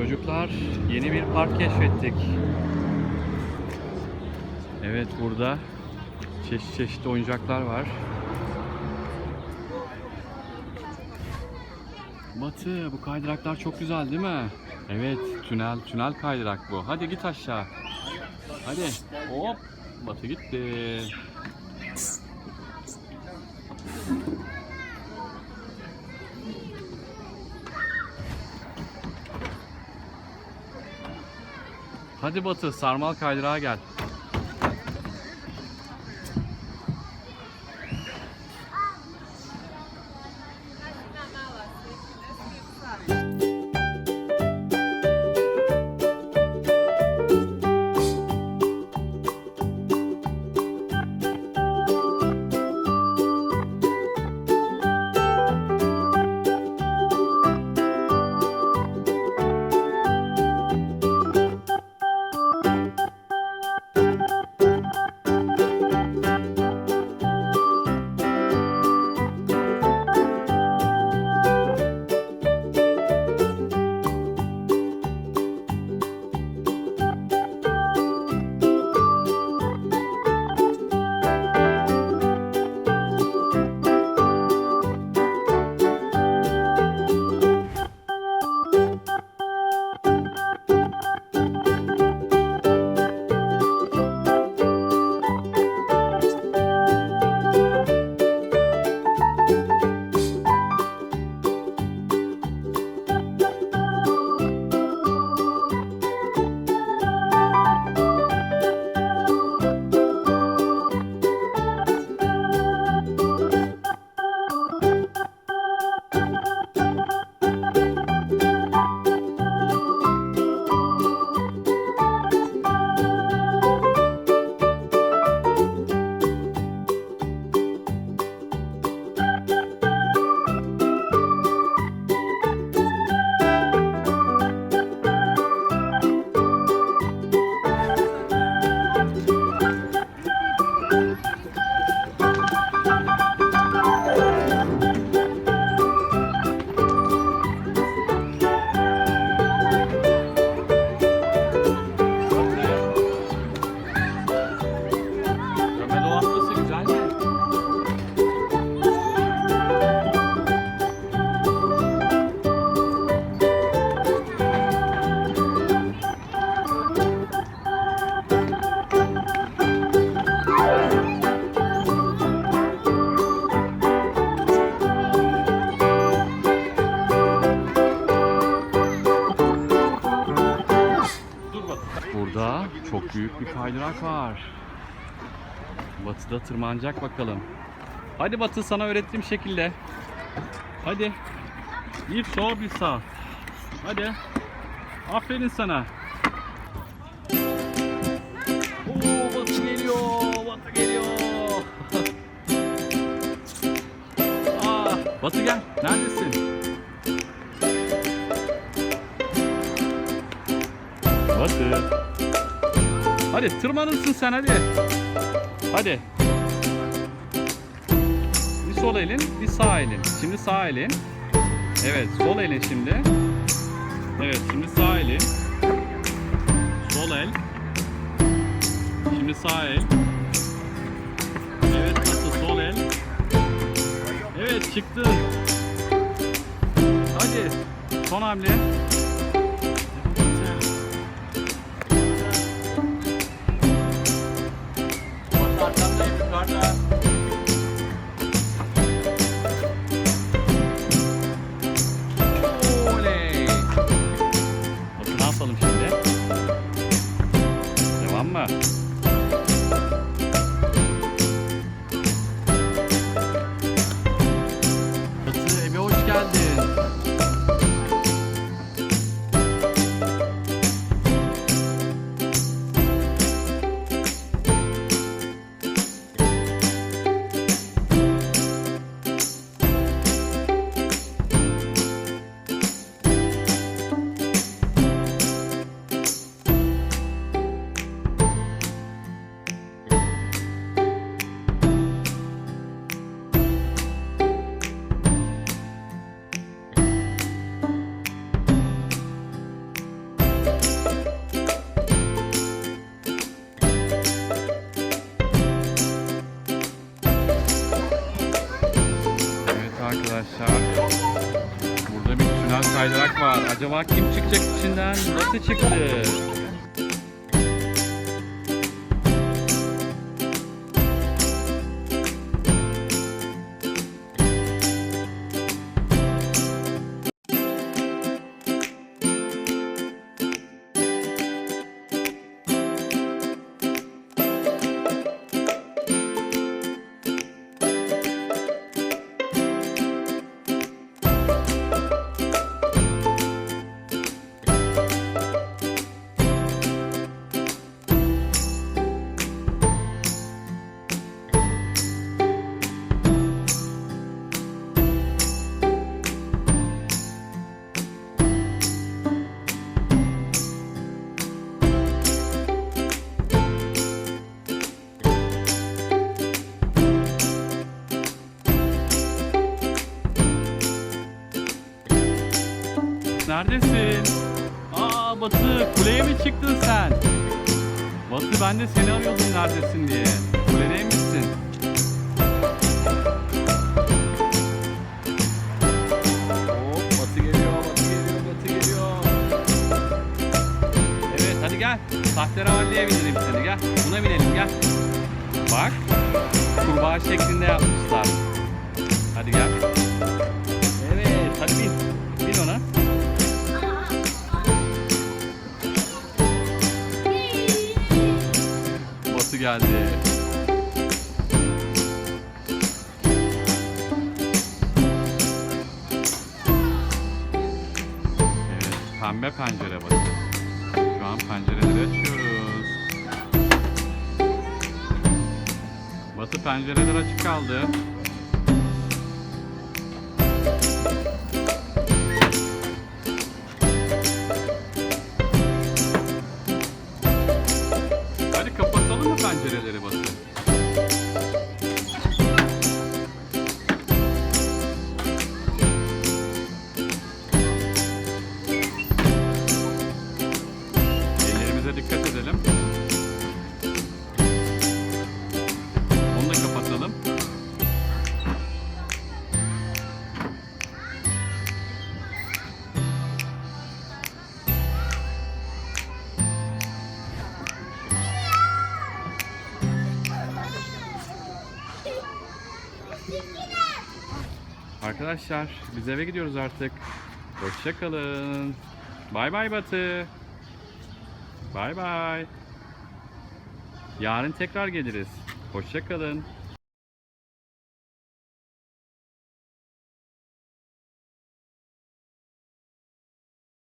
Çocuklar yeni bir park keşfettik. Evet burada çeşit çeşit oyuncaklar var. Batı bu kaydıraklar çok güzel değil mi? Evet tünel tünel kaydırak bu. Hadi git aşağı. Hadi hop Batı gitti. Hadi Batı sarmal kaydırağa gel. Kaydırak var. Batı'da tırmanacak bakalım. Hadi Batı sana öğrettiğim şekilde. Hadi. Bir sol bir sağ. Hadi. Aferin sana. Oo Batı geliyor. Batı geliyor. Aa, Batı gel. Neredesin? Hadi tırmanırsın sen hadi. Hadi. Bir sol elin, bir sağ elin. Şimdi sağ elin. Evet, sol elin şimdi. Evet, şimdi sağ elin. Sol el. Şimdi sağ el. Evet, nasıl sol el. Evet, çıktı. Hadi. Son hamle. Oley. Bakın ne yapalım şimdi? Devam mı? arkadaşlar. Burada bir tünel kaydırak var. Acaba kim çıkacak içinden? Nasıl çıktı? Neredesin? Aa Batı kuleye mi çıktın sen? Batı ben de seni arıyordum neredesin diye. Kuledeymişsin. Hop Batı geliyor, Batı geliyor, Batı geliyor. Evet hadi gel. Sahterevalliye binelim seni gel. Buna binelim gel. Bak. Kurbağa şeklinde yapmışlar. Hadi gel. Evet hadi. Bin geldi. Pembe pencere batı. Şu an pencereleri açıyoruz. Batı pencereler açık kaldı. Arkadaşlar biz eve gidiyoruz artık. Hoşça kalın. Bay bay Batı. Bay bay. Yarın tekrar geliriz. Hoşça kalın.